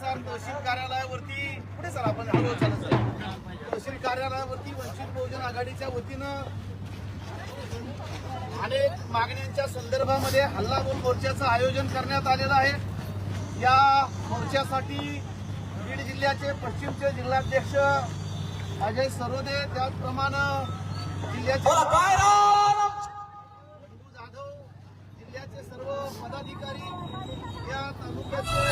बाळासाहेब तहसील कार्यालयावरती पुढे सर आपण हळू चालत. तहसील कार्यालयावरती वंचित बहुजन आघाडीच्या वतीनं अनेक मागण्यांच्या संदर्भामध्ये हल्लाबोल मोर्चाचं आयोजन करण्यात आलेलं आहे या मोर्चासाठी बीड जिल्ह्याचे पश्चिमचे जिल्हाध्यक्ष अजय सरोदे त्याचप्रमाणे जिल्ह्याचे जिल्ह्याचे सर्व पदाधिकारी या तालुक्याचे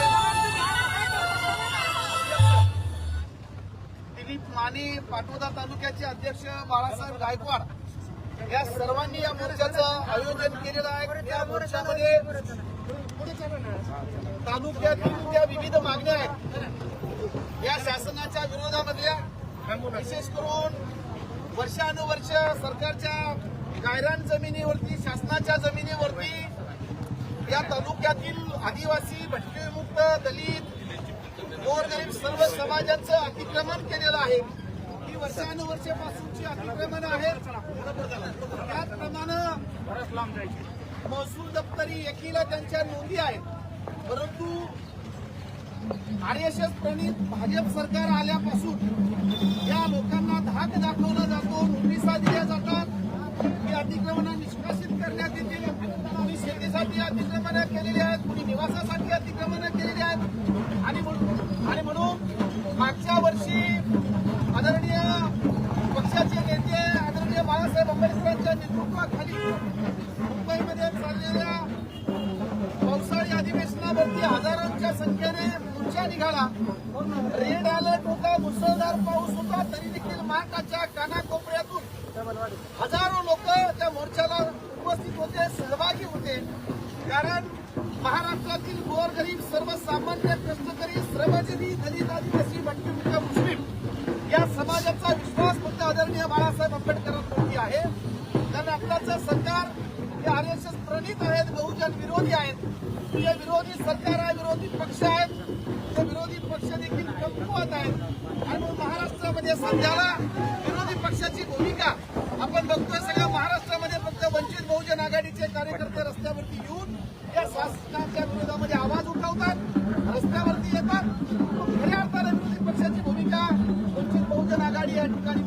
माने पाटोदा तालुक्याचे अध्यक्ष बाळासाहेब गायकवाड या सर्वांनी या मोर्चाचं आयोजन केलेलं आहे. या मोर्चामध्ये तालुक्यातील ज्या विविध मागण्या आहेत. या शासनाच्या विरोधामधल्या विशेष करून वर्षानुवर्ष सरकारच्या गायरान जमिनीवरती शासनाच्या जमिनीवरती या तालुक्यातील आदिवासी भटकेमुक्त दलित गोरगरीब सर्व समाजाचं अतिक्रमण केलेलं आहे. ही वर्षानुवर्षापासूनची अतिक्रमण आहेत. त्याचप्रमाणे महसूल दप्तरी एकीला त्यांच्या नोंदी आहेत. परंतु आरएसएस प्रणित भाजप सरकार आल्यापासून या लोकांना धाक दाखवला जातो नोटिसा दिल्या जातात. ही अतिक्रमणं निष्कासित करण्यात येतील. कुणी शेतीसाठी अतिक्रमण केलेली आहेत. कुणी निवासासाठी अतिक्रमणं केलेली आहेत आणि म्हणून आणि म्हणून मागच्या वर्षी आदरणीय पक्षाचे नेते आदरणीय बाळासाहेब आंबेडकरांच्या नेतृत्वाखाली मुंबईमध्ये चाललेल्या पावसाळी अधिवेशनावरती हजारांच्या संख्येने मोर्चा निघाला. रेड अलर्ट होता मुसळधार पाऊस होता तरी देखील महाराष्ट्राच्या कानाकोपऱ्यातून हजारो लोक त्या मोर्चाला उपस्थित होते सहभागी होते. कारण महाराष्ट्रातील गोरगरीब सर्वसामान्य कष्टकरी श्रमजीवी दलित आदिवासी भटकमुक्त मुस्लिम या समाजाचा विश्वास फक्त आदरणीय बाळासाहेब आंबेडकरांवरती कारण सरकार हे आर एस एस प्रणित आहेत बहुजन विरोधी आहेत. हे विरोधी सरकार आहे विरोधी पक्ष आहेत. ते विरोधी पक्ष देखील कमकुवत आहेत. आणि मग महाराष्ट्रामध्ये सध्याला विरोधी पक्षाची भूमिका आपण बघतोय. सगळ्या महाराष्ट्रामध्ये फक्त वंचित बहुजन आघाडीचे कार्यकर्ते रस्त्यावरती येऊन या शासनाच्या विरोधामध्ये आवाज उठवतात रस्त्यावरती येतात. खऱ्या अर्थाने विरोधी पक्षाची भूमिका वंचित बहुजन आघाडी या ठिकाणी